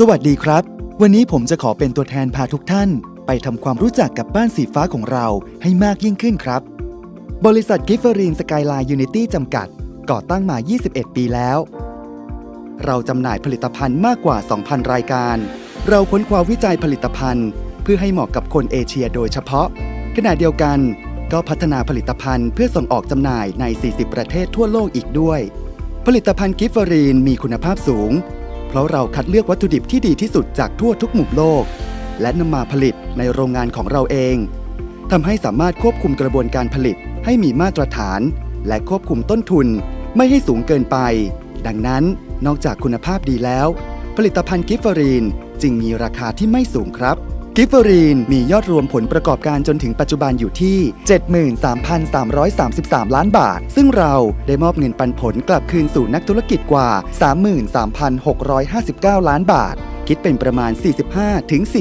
สวัสดีครับ วันนี้ผมจะขอเป็นตัวแทนพาทุกท่าน ไปทำความรู้จักกับบ้านสีฟ้าของเราให้มากยิ่งขึ้นครับ บริษัทกิฟเฟอรีนสกายไลน์ยูนิตี้จำกัด ก่อตั้งมา 21 ปีแล้ว เราจำหน่ายผลิตภัณฑ์มากกว่า 2,000 รายการ เราค้นคว้าวิจัยผลิตภัณฑ์ เพื่อให้เหมาะกับคนเอเชียโดยเฉพาะ ขณะเดียวกันก็พัฒนาผลิตภัณฑ์เพื่อส่งออกจำหน่ายใน 40 ประเทศทั่วโลกอีกด้วย ผลิตภัณฑ์กิฟเฟอรีนมีคุณภาพสูง ราะเราคัดเลือกวัตถุดิบที่ดีที่สุดจากทั่วทุกมุมโลก และนำมาผลิตในโรงงานของเราเองทำให้สามารถควบคุมกระบวนการผลิตให้มีมาตรฐาน และควบคุมต้นทุน ไม่ให้สูงเกินไป ดังนั้นนอกจากคุณภาพดีแล้ว ผลิตภัณฑ์กิฟเฟอรีนจึงมีราคาที่ไม่สูงครับ กิฟเฟอรีนมียอดรวมผลประกอบการจนถึงปัจจุบันอยู่ที่ 73,333 ล้านบาท ซึ่งเราได้มอบเงินปันผลกลับคืนสู่นักธุรกิจกว่า 33,659 ล้านบาท คิดเป็นประมาณ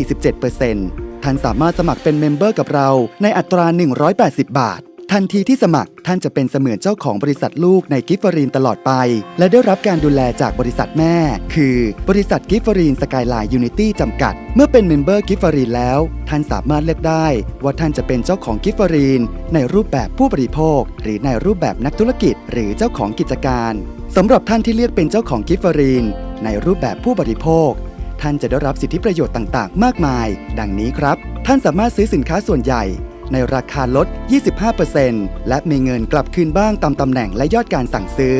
45-47%ท่านสามารถสมัครเป็นเมมเบอร์กับเราในอัตรา 180 บาท ทันทีที่สมัครท่านจะเป็นเสมือนเจ้าของบริษัทลูกในกิฟฟอรีนตลอดไป และได้รับการดูแลจากบริษัทแม่ คือบริษัทกิฟฟอรีนสกายไลน์ยูนิตี้จำกัด เมื่อเป็นเมมเบอร์กิฟฟอรีนแล้ว ท่านสามารถเลือกได้ว่าท่านจะเป็นเจ้าของกิฟฟอรีนในรูปแบบผู้บริโภค หรือในรูปแบบนักธุรกิจ หรือเจ้าของกิจการสำหรับท่านที่เลือกเป็นเจ้าของกิฟฟอรีนในรูปแบบผู้บริโภค ท่านจะได้รับสิทธิประโยชน์ต่าง ๆ มากมาย ดังนี้ครับ ท่านสามารถซื้อสินค้าส่วนใหญ่ ในราคาลด 25%และมีเงินกลับคืนบ้างตามตำแหน่งและยอดการสั่งซื้อ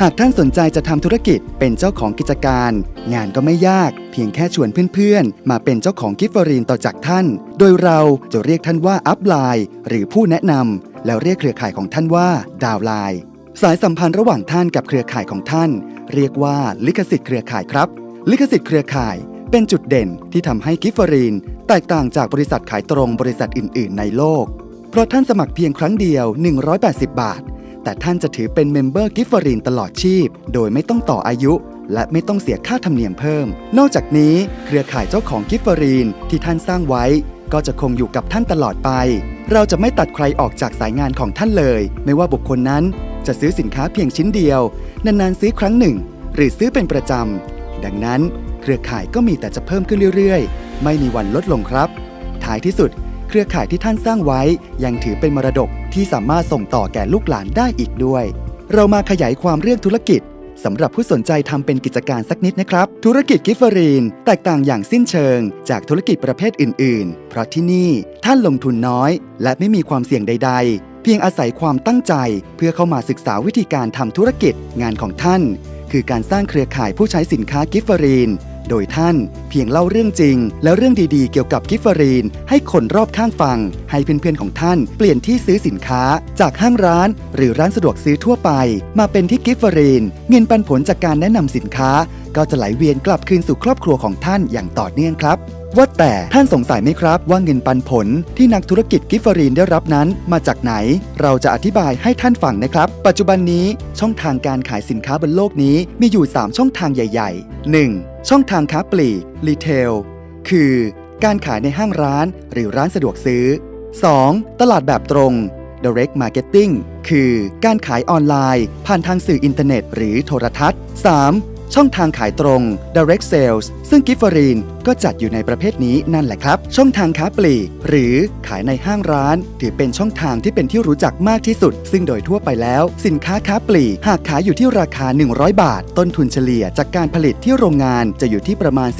หากท่านสนใจจะทำธุรกิจเป็นเจ้าของกิจการ งานก็ไม่ยาก เพียงแค่ชวนเพื่อนๆ มาเป็นเจ้าของกิฟฟอรีนต่อจากท่าน โดยเราจะเรียกท่านว่าอัพไลน์หรือผู้แนะนำแล้วเรียกเครือข่ายของท่านว่าดาวไลน์สายสัมพันธ์ระหว่างท่านกับเครือข่ายของท่าน เรียกว่าลิขสิทธิ์เครือข่ายครับ ลิขสิทธิ์เครือข่าย เป็นจุดเด่นที่ทำให้กิฟเฟอรีน แตกต่างจากบริษัทขายตรงบริษัทอื่น ๆ ในโลก เพราะท่านสมัครเพียงครั้งเดียว 180 บาท แต่ท่านจะถือเป็นเมมเบอร์กิฟเฟอรีนตลอดชีพ โดยไม่ต้องต่ออายุ และไม่ต้องเสียค่าธรรมเนียมเพิ่ม นอกจากนี้เครือข่ายเจ้าของกิฟเฟอรีนที่ท่านสร้างไว้ ก็จะคงอยู่กับท่านตลอดไป เราจะไม่ตัดใครออกจากสายงานของท่านเลย ไม่ว่าบุคคลนั้นจะซื้อสินค้าเพียงชิ้นเดียวนานๆซื้อครั้งหนึ่ง หรือซื้อเป็นประจำ ดังนั้น เครือข่ายก็มีแต่จะเพิ่มขึ้นเรื่อยๆ ไม่มีวันลดลงครับ ท้ายที่สุด เครือข่ายที่ท่านสร้างไว้ ยังถือเป็นมรดกที่สามารถส่งต่อแก่ลูกหลานได้อีกด้วย เรามาขยายความเรื่องธุรกิจสำหรับผู้สนใจทำเป็นกิจการสักนิดนะครับ ธุรกิจกิฟเฟอรีน แตกต่างอย่างสิ้นเชิง จากธุรกิจประเภทอื่น ๆ เพราะที่นี่ท่านลงทุนน้อย และไม่มีความเสี่ยงใด ๆ เพียงอาศัยความตั้งใจ เพื่อเข้ามาศึกษาวิธีการทำธุรกิจงานของท่าน คือการสร้างเครือข่ายผู้ใช้สินค้ากิฟเฟอรีน โดยท่านเพียงเล่าเรื่องจริง และเรื่องดีๆ เกี่ยวกับกิฟเฟอรีน ให้คนรอบข้างฟัง ให้เพื่อนๆของท่านเปลี่ยนที่ซื้อสินค้า จากห้างร้าน หรือร้านสะดวกซื้อทั่วไป มาเป็นที่กิฟเฟอรีน เงินปันผลจากการแนะนำสินค้า ก็จะไหลเวียนกลับคืนสู่ครอบครัวของท่านอย่างต่อเนื่องครับ ว่าแต่ท่านสงสัยไหมครับว่าเงินปันผลที่นักธุรกิจกิฟฟรีนได้รับนั้นมาจากไหน เราจะอธิบายให้ท่านฟังนะครับ ปัจจุบันนี้ช่องทางการขายสินค้าบนโลกนี้มีอยู่ 3 ช่องทางใหญ่ ๆ 1. ช่องทางค้าปลีกรีเทลคือการขายในห้างร้านหรือร้านสะดวกซื้อ 2. ตลาดแบบตรง direct marketing คือการขายออนไลน์ ผ่านทางสื่ออินเทอร์เน็ต หรือโทรทัศน์ 3. ช่องทางขายตรง direct sales ซึ่งกิฟเฟอรีนก็จัดอยู่ในประเภทนี้นั่นแหละครับ ช่องทางค้าปลีก หรือขายในห้างร้าน ถือเป็นช่องทางที่เป็นที่รู้จักมากที่สุด ซึ่งโดยทั่วไปแล้ว สินค้าค้าปลีก หากขายอยู่ที่ราคา 100 บาท ต้นทุนเฉลี่ยจากการผลิตที่โรงงานจะอยู่ที่ประมาณ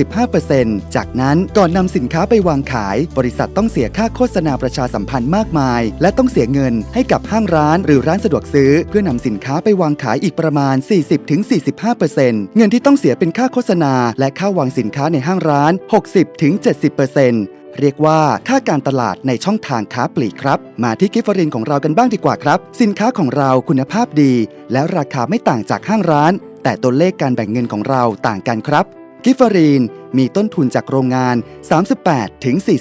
15%จากนั้นก่อนนำสินค้าไปวางขาย บริษัทต้องเสียค่าโฆษณาประชาสัมพันธ์มากมาย และต้องเสียเงินให้กับห้างร้าน หรือร้านสะดวกซื้อ เพื่อนำสินค้าไปวางขายอีกประมาณ 40-45%เงินที่ต้องเสียเป็นค่าโฆษณา และค่าวางสินค้าในห้างร้าน 60-70%เรียกว่าค่าการตลาดในช่องทางค้าปลีกครับ มาที่กิฟเฟอรินของเรากันบ้างดีกว่าครับ สินค้าของเราคุณภาพดี และราคาไม่ต่างจากห้างร้าน แต่ตัวเลขการแบ่งเงินของเราต่างกันครับกิฟเฟอรีนมีต้นทุนจากโรงงาน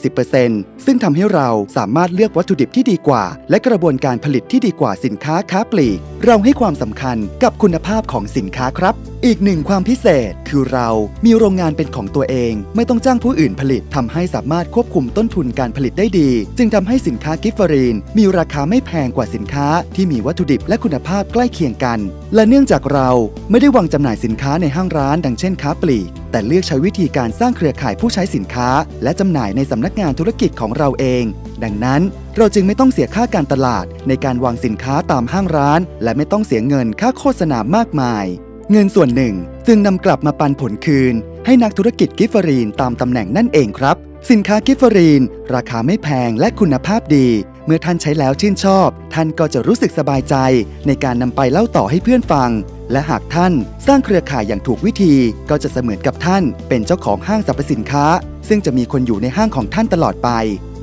38-40%ซึ่งทำให้เราสามารถเลือกวัตถุดิบที่ดีกว่า และกระบวนการผลิตที่ดีกว่าสินค้าค้าปลีก เราให้ความสำคัญกับคุณภาพของสินค้าครับ อีกหนึ่งความพิเศษคือเรามีโรงงานเป็นของตัวเอง ไม่ต้องจ้างผู้อื่นผลิตทำให้สามารถควบคุมต้นทุนการผลิตได้ดี จึงทำให้สินค้ากิฟเฟอรีน มีราคาไม่แพงกว่าสินค้าที่มีวัตถุดิบและคุณภาพใกล้เคียงกัน และเนื่องจากเราไม่ได้วางจำหน่ายสินค้าในห้างร้านดังเช่นค้าปลีกแต่เลือกใช้วิธีการสร้างเครือข่ายผู้ใช้สินค้า และจำหน่ายในสำนักงานธุรกิจของเราเอง ดังนั้นเราจึงไม่ต้องเสียค่าการตลาดในการวางสินค้าตามห้างร้าน และไม่ต้องเสียเงินค่าโฆษณามากมาย เงินส่วนหนึ่งจึงนำกลับมาปันผลคืน ให้นักธุรกิจกิฟเฟอรีนตามตำแหน่งนั่นเองครับ สินค้ากิฟเฟอรีน ราคาไม่แพงและคุณภาพดี เมื่อท่านใช้แล้วชื่นชอบ ท่านก็จะรู้สึกสบายใจ ในการนำไปเล่าต่อให้เพื่อนฟัง และหากท่านสร้างเครือข่ายอย่างถูกวิธี ก็จะเสมือนกับท่านเป็นเจ้าของห้างสรรพสินค้า ซึ่งจะมีคนอยู่ในห้างของท่านตลอดไป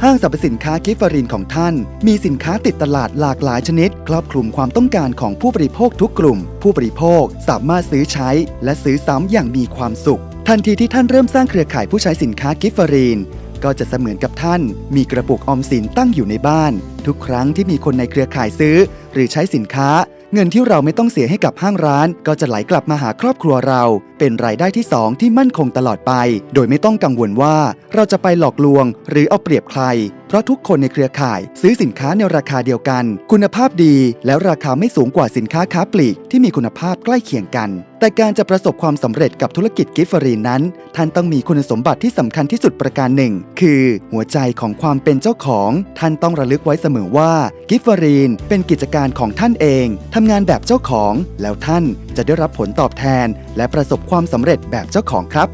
ห้างสรรพสินค้ากิฟฟอรินของท่าน มีสินค้าติดตลาดหลากหลายชนิด ครอบคลุมความต้องการของผู้บริโภคทุกกลุ่ม ผู้บริโภคสามารถซื้อใช้ และซื้อซ้ำอย่างมีความสุข ทันทีที่ท่านเริ่มสร้างเครือข่ายผู้ใช้สินค้ากิฟฟอรีน ก็จะเสมือนกับท่าน มีกระปุกออมสินตั้งอยู่ในบ้าน ทุกครั้งที่มีคนในเครือข่ายซื้อ หรือใช้สินค้า เงินที่เราไม่ต้องเสียให้กับห้างร้าน ก็จะไหลกลับมาหาครอบครัวเรา เป็นรายได้ที่2ที่มั่นคงตลอดไป โดยไม่ต้องกังวลว่า เราจะไปหลอกลวง หรือเอาเปรียบใคร เพราะทุกคนในเครือข่ายซื้อสินค้าในราคาเดียวกัน คุณภาพดี แล้วราคาไม่สูงกว่าสินค้าค้าปลีกที่มีคุณภาพใกล้เคียงกัน แต่การจะประสบความสำเร็จกับธุรกิจกิฟเฟอรีนนั้น ท่านต้องมีคุณสมบัติที่สำคัญที่สุดประการหนึ่ง คือหัวใจของความเป็นเจ้าของ ท่านต้องระลึกไว้เสมอว่ากิฟเฟอรีนเป็นกิจการของท่านเองทำงานแบบเจ้าของ แล้วท่านจะได้รับผลตอบแทน และประสบความสำเร็จแบบเจ้าของครับ